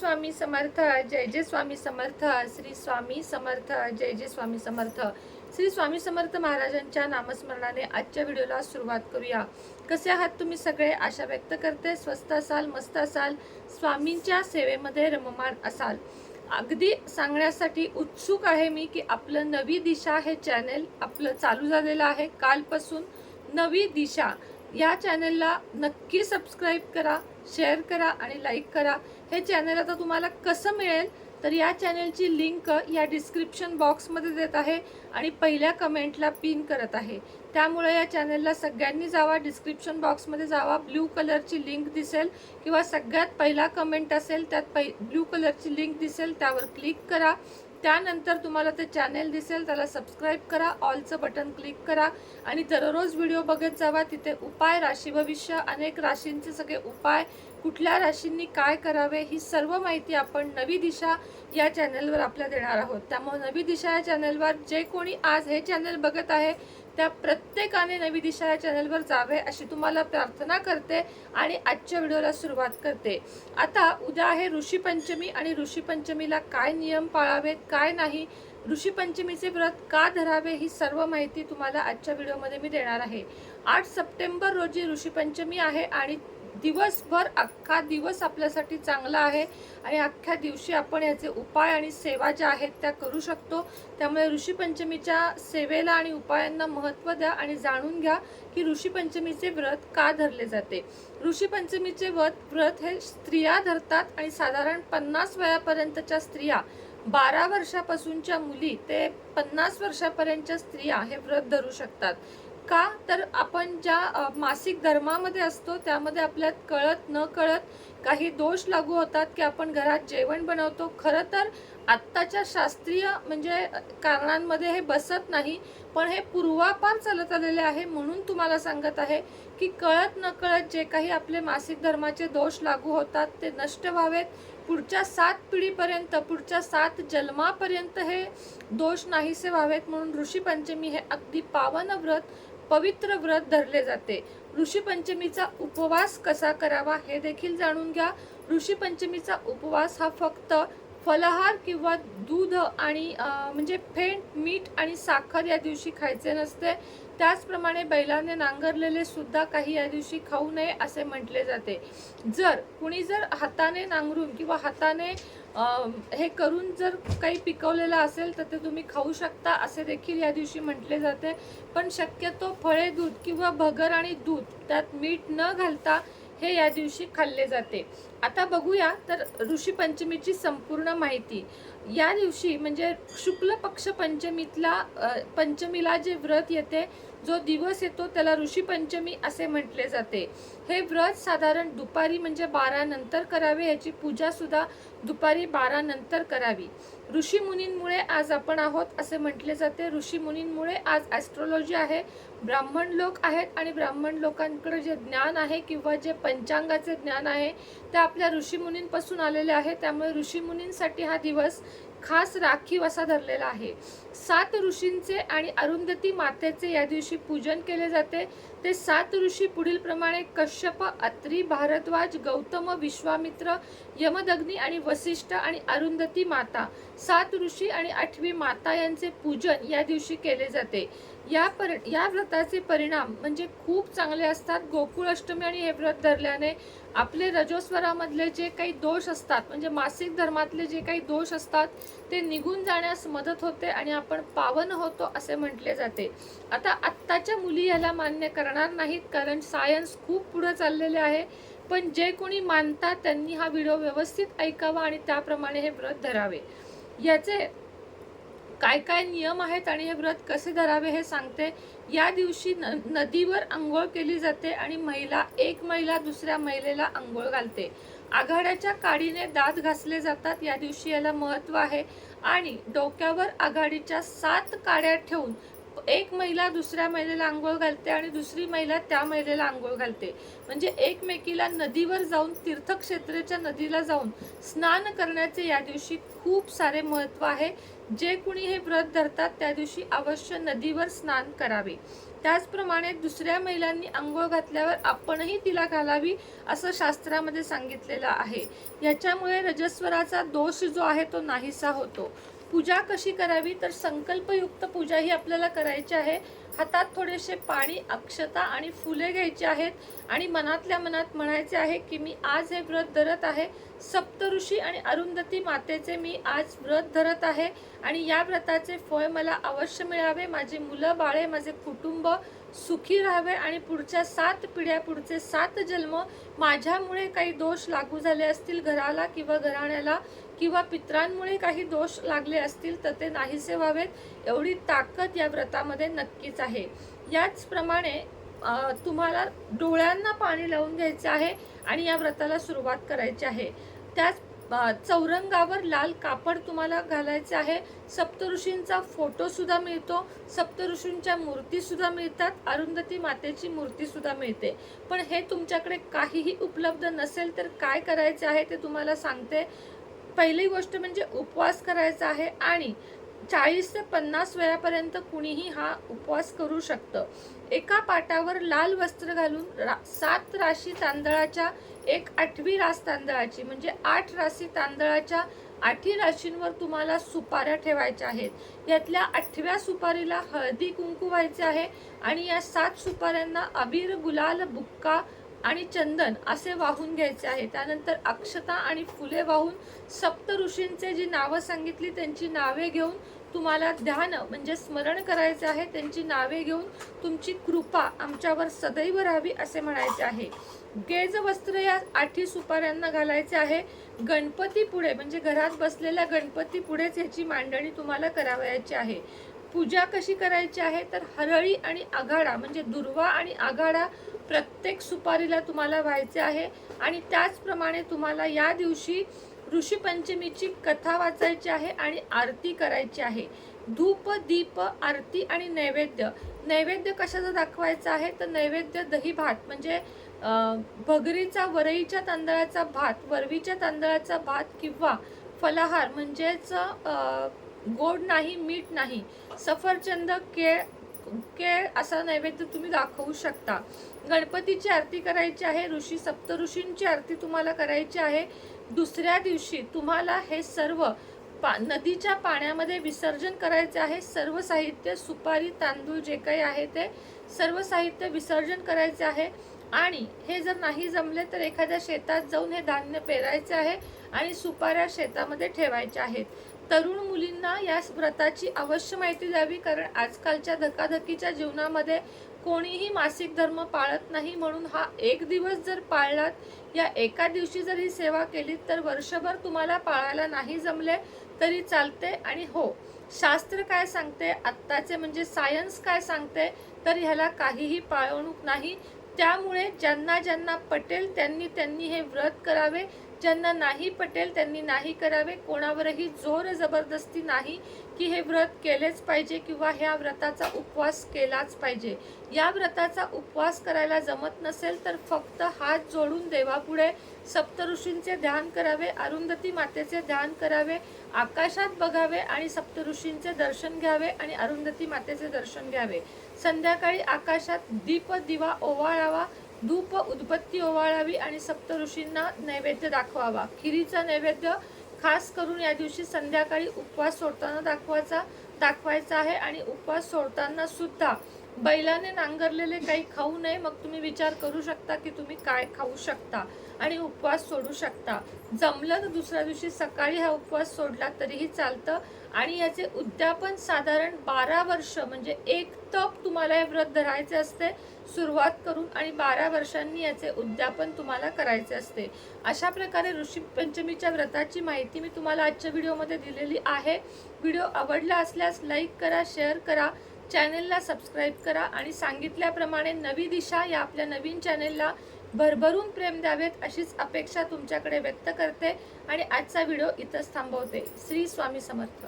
स्वामी समर्थ जय जय स्वामी समर्थ श्री स्वामी समर्थ जय जय स्वामी समर्थ. श्री स्वामी समर्थ महाराजांच्या नामस्मरणाने आजच्या व्हिडिओला सुरुवात करूया. कसे आहात तुम्ही सगळे? आशा व्यक्त करते. स्वस्त असाल मस्त असाल स्वामींच्या सेवेमध्ये रममाण असाल. अगदी सांगण्यासाठी उत्सुक आहे मी की आपलं नवी दिशा हे चॅनेल आपलं चालू झालेलं आहे. कालपासून नवी दिशा. या चॅनलला नक्की सबस्क्राईब करा शेअर करा आणि लाईक करा. हे चॅनल आता तुम्हाला कसं मिळेल? तर या चॅनलची लिंक या डिस्क्रिप्शन बॉक्समध्ये देत आहे आणि पहिल्या कमेंटला पिन करत आहे. त्यामुळे या चॅनलला सगळ्यांनी जावा डिस्क्रिप्शन बॉक्समध्ये जावा. ब्ल्यू कलरची लिंक दिसेल किंवा सगळ्यात पहिला कमेंट असेल त्यात पै ब्ल्यू कलरची लिंक दिसेल त्यावर क्लिक करा. त्यानंतर तुम्हाला ते चॅनेल दिसेल त्याला सबस्क्राईब करा ऑलचं बटन क्लिक करा आणि दररोज व्हिडिओ बघत जावा. तिथे उपाय राशी भविष्य अनेक राशींचे सगळे उपाय कुठल्या राशींनी काय करावे ही सर्व माहिती आपण नवी दिशा या चॅनलवर आपल्या देणार आहोत. त्यामुळे नवी दिशा या चॅनलवर जे कोणी आज हे चॅनल बघत आहे त्या प्रत्येकाने नवी दिशा या चॅनलवर जावे अशी तुम्हाला प्रार्थना करते आणि आजच्या व्हिडिओला सुरुवात करते. आता उद्या आहे ऋषीपंचमी आणि ऋषीपंचमीला काय नियम पाळावेत काय नाही ऋषीपंचमीचे व्रत का धरावे ही सर्व माहिती तुम्हाला आजच्या व्हिडिओमध्ये मी देणार आहे. आठ सप्टेंबर रोजी ऋषीपंचमी आहे आणि दिवसभर अख्खा दिवस आपल्यासाठी चांगला आहे आणि अख्ख्या दिवशी आपण याचे उपाय आणि सेवा ज्या आहेत त्या करू शकतो. त्यामुळे ऋषीपंचमीच्या सेवेला आणि उपायांना महत्त्व द्या आणि जाणून घ्या की ऋषीपंचमीचे व्रत का धरले जाते. ऋषीपंचमीचे व्रत व्रत हे स्त्रिया धरतात आणि साधारण पन्नास वयापर्यंतच्या स्त्रिया बारा वर्षापासूनच्या मुली ते पन्नास वर्षापर्यंतच्या स्त्रिया हे व्रत धरू शकतात. का? तर आपण ज्या मासिक धर्मामध्ये असतो त्यामध्ये आपल्यात कळत न कळत काही दोष लागू होतात की आपण घरात जेवण बनवतो. खरं तर आत्ताच्या शास्त्रीय म्हणजे कारणांमध्ये हे बसत नाही पण हे पूर्वापार चालत आलेले आहे म्हणून तुम्हाला सांगत आहे की कळत न कळत जे काही आपले मासिक धर्माचे दोष लागू होतात ते नष्ट व्हावेत. पुढच्या सात पिढीपर्यंत पुढच्या सात जन्मापर्यंत हे दोष नाहीसे व्हावेत म्हणून ऋषी पंचमी हे अगदी पावन व्रत पवित्र व्रत धरले जाते. ऋषीपंचमीचा उपवास कसा करावा हे देखील जाणून घ्या. ऋषीपंचमीचा उपवास हा फक्त फलाहार किंवा दूध आणि म्हणजे फेंट मीठ आणि साखर या दिवशी खायचे नसते. त्याचप्रमाणे बैलाने नांगरलेले सुद्धा काही या दिवशी खाऊ नये असे म्हटले जाते. जर कुणी जर हाताने नांगरून किंवा हाताने हे करून जर काही पिकवलेलं असेल तर ते तुम्ही खाऊ शकता असे देखील या दिवशी म्हटले जाते. पण शक्यतो फळे दूध किंवा भगर आणि दूध त्यात मीठ न घालता हे या दिवशी खाल्ले जाते. आता बघूया तर ऋषी पंचमीची संपूर्ण माहिती. या दिवशी म्हणजे शुक्ल पक्ष पंचमीतला पंचमीला जे व्रत येते जो दिवस येतो त्याला ऋषी पंचमी असे म्हटले जाते. हे व्रत साधारण दुपारी म्हणजे बारा नंतर करावे याची पूजा सुद्धा दुपारी बारा नंतर करावी. ऋषी मुनींमुळे आज आपण आहोत असे म्हटले जाते. ऋषी मुनींमुळे आज ॲस्ट्रॉलॉजी आहे ब्राह्मण लोक आहेत आणि ब्राह्मण लोकांकडे जे ज्ञान आहे किंवा जे पंचांगाचे ज्ञान आहे त्या आपल्या ऋषीमुनींपासून आलेले आहे. त्यामुळे ऋषीमुनींसाठी हा दिवस खास राखीव असा धरलेला आहे. सात ऋषींचे आणि अरुंधती मातेचे या दिवशी पूजन केले जाते. ते सात ऋषी पुढील प्रमाणे कश्यप अत्री भारद्वाज गौतम विश्वामित्र यमदग्नी आणि वसिष्ठ आणि अरुंधती माता. सात ऋषी आणि आठवी माता यांचे पूजन या दिवशी केले जाते. या पर या व्रताचे परिणाम म्हणजे खूप चांगले असतात. गोकुळ अष्टमी आणि हे व्रत धरल्याने आपले रजोस्वरामधले जे काही दोष असतात म्हणजे मासिक धर्मातले जे काही दोष असतात ते निघून जाण्यास मदत होते आणि आपण पावन होतो असे म्हटले जाते. आता आत्ताच्या मुली याला मान्य करणार नाहीत कारण सायन्स खूप पुढं चाललेले आहे. पण जे कोणी मानतात त्यांनी हा व्हिडिओ व्यवस्थित ऐकावा आणि त्याप्रमाणे हे व्रत धरावे. याचे काय काय नियम आहेत आणि हे व्रत कसे धरावे हे सांगते. या दिवशी न नदीवर आंघोळ केली जाते आणि महिला एक महिला दुसऱ्या महिलेला आंघोळ घालते. आघाड्याच्या काडीने दात घासले जातात या दिवशी याला महत्त्व आहे. आणि डोक्यावर आघाडीच्या सात काड्या ठेवून एक महिला दुसऱ्या महिलेला आंघोळ घालते आणि दुसरी महिला त्या महिलेला आंघोळ घालते. म्हणजे एकमेकीला नदीवर जाऊन तीर्थक्षेत्रेच्या नदीला जाऊन स्नान करण्याचे या दिवशी खूप सारे महत्त्व आहे. जे कुणी हे व्रत धरतात त्या दिवशी अवश्य नदीवर स्नान करावे. त्याचप्रमाणे दुसऱ्या महिलांनी आंघोळ घातल्यावर आपणही तिला घालावी असं शास्त्रामध्ये सांगितलेलं आहे. याच्यामुळे रजस्वराचा दोष जो आहे तो नाहीसा होतो. पूजा कशी करावी? तर संकल्पयुक्त पूजा ही आपल्याला करायची आहे. हातात थोडेसे पाणी अक्षता आणि फुले घ्यायची आहेत. आणि मनातल्या मनात म्हणायचे आहे की मी आज हे व्रत धरत आहे. सप्तऋषी आणि अरुंधती मातेचे मी आज व्रत धरत आहे. आणि या व्रताचे फळ मला अवश्य मिळावे. माझे मुलं बाळे माझे कुटुंब सुखी राहावे. आणि पुढच्या सात पिढ्या पुढचे सात जन्म माझ्यामुळे काही दोष लागू झाले असतील घराला किंवा घराण्याला किंवा पित्रांमुळे काही दोष लागले असतील तर ते नाहीसे व्हावेत एवढी ताकद या व्रतामध्ये नक्कीच आहे. याचप्रमाणे तुम्हाला डोळ्यांना पाणी लावून घ्यायचं आहे आणि या व्रताला सुरुवात करायची आहे. त्याच चौरंगावर लाल कापड तुम्हाला घालायचं आहे. सप्तऋषींचा फोटोसुद्धा मिळतो. सप्तऋषींच्या मूर्तीसुद्धा मिळतात. अरुंधती मातेची मूर्तीसुद्धा मिळते. पण हे तुमच्याकडे काहीही उपलब्ध नसेल तर काय करायचे आहे ते तुम्हाला सांगते. पहिली गोष्ट म्हणजे उपवास करायचा आहे आणि चाळीस ते पन्नास वेळापर्यंत कुणीही हा उपवास करू शकतं. एका पाटावर लाल वस्त्र घालून रा- सात राशी तांदळाच्या एक आठवी रास तांदळाची म्हणजे आठ राशी तांदळाच्या आठी राशींवर तुम्हाला सुपाऱ्या ठेवायच्या आहेत. यातल्या आठव्या सुपारीला हळदी कुंकू व्हायचे आहे आणि या सात सुपाऱ्यांना अबीर गुलाल बुक्का आणि चंदन असे वाहून घ्यायचे आहे. त्यानंतर अक्षता आणि फुले वाहून सप्त ऋषींचे जी नावं सांगितली त्यांची नावे घेऊन तुम्हाला ध्यान म्हणजे स्मरण करायचे आहे. त्यांची नावे घेऊन तुमची कृपा आमच्यावर सदैव राहावी असे म्हणायचे आहे. गेज वस्त्र या आठी सुपाऱ्यांना घालायचे आहे. गणपती पुढे म्हणजे घरात बसलेल्या गणपती पुढेच याची मांडणी तुम्हाला करावयाची आहे. पूजा कशी करायची आहे? तर हरळी आणि आघाडा म्हणजे दुर्वा आणि आघाडा प्रत्येक सुपारीला तुम्हाला व्हायचे आहे आणि त्याचप्रमाणे तुम्हाला या दिवशी ऋषीपंचमीची कथा वाचायची आहे आणि आरती करायची आहे. धूप दीप आरती आणि नैवेद्य. नैवेद्य कशाचा दाखवायचा आहे? तर नैवेद्य दही भात. म्हणजे भगरीचा वरईच्या तांदळाचा भात वरवीच्या तांदळाचा भात किंवा फलाहार म्हणजेच गोड नाही मीठ नाही सफरचंद केळ केळ असा नैवेद्य तुम्ही दाखवू शकता. गणपतीची आरती करायची आहे ऋषी सप्त ऋषींची आरती तुम्हाला करायची आहे. दुसऱ्या दिवशी तुम्हाला हे सर्व पा नदीच्या पाण्यामध्ये विसर्जन करायचे आहे. सर्व साहित्य सुपारी तांदूळ जे काही आहे ते सर्व साहित्य विसर्जन करायचे आहे. आणि हे जर नाही जमले तर एखाद्या शेतात जाऊन हे धान्य पेरायचे आहे आणि सुपाऱ्या शेतामध्ये ठेवायच्या आहेत. तरुण मुलींना या व्रताची अवश्य माहिती द्यावी कारण आजकालच्या धकाधकीच्या जीवनामध्ये कोणीही मासिक धर्म पाळत नाही म्हणून हा एक दिवस जर पाळलात या एका दिवशी जर ही सेवा केली तर वर्षभर तुम्हाला पाळायला नाही जमले तरी चालते आणि हो शास्त्र काय सांगते आत्ताचे म्हणजे सायन्स काय सांगते तर ह्याला काहीही पाळवणूक नाही. त्यामुळे ज्यांना ज्यांना पटेल त्यांनी त्यांनी हे व्रत करावे ज्यांना नाही पटेल त्यांनी नाही करावे कोणावरही जोर जबरदस्ती नाही. की हे व्रत केलेच पाहिजे किंवा ह्या व्रताचा उपवास केलाच पाहिजे. या व्रताचा उपवास करायला जमत नसेल तर फक्त हात जोडून देवापुढे सप्तऋषींचे ध्यान करावे अरुंधती मातेचे ध्यान करावे आकाशात बघावे आणि सप्तऋषींचे दर्शन घ्यावे आणि अरुंधती मातेचे दर्शन घ्यावे. संध्याकाळी आकाशात दीप दिवा ओवाळावा धूप उदबत्ती ओवाळावी आणि सप्तऋषींना नैवेद्य दाखवावा. खिरीचा नैवेद्य खास करून या दिवशी संध्याकाळी उपवास सोडताना दाखवायचा दाखवायचा आहे आणि उपवास सोडताना सुद्धा बैलाने नांगरलेले काही खाऊ नये मग तुम्ही विचार करू शकता की तुम्ही काय खाऊ शकता. आणि उपवास सोडू शकता. जमलं तर दुसऱ्या दिवशी सकाळी हा उपवास सोडला तरीही चालतं. आणि याचे उद्यापन साधारण बारा वर्ष म्हणजे एक तप तुम्हाला हे व्रत धरायचे असते सुरुवात करून आणि बारा वर्षांनी याचे उद्यापन तुम्हाला करायचे असते. अशा प्रकारे ऋषी पंचमीच्या व्रताची माहिती मी तुम्हाला आजच्या व्हिडिओमध्ये दिलेली आहे. व्हिडिओ आवडला असल्यास लाईक करा शेअर करा चॅनेलला सबस्क्राईब करा आणि सांगितल्याप्रमाणे नवी दिशा या आपल्या नवीन चॅनेलला भरभरून प्रेम द्यावेत अशीच अपेक्षा तुमच्याकडे व्यक्त करते आणि आजचा व्हिडिओ इथंच थांबवते. श्री स्वामी समर्थ.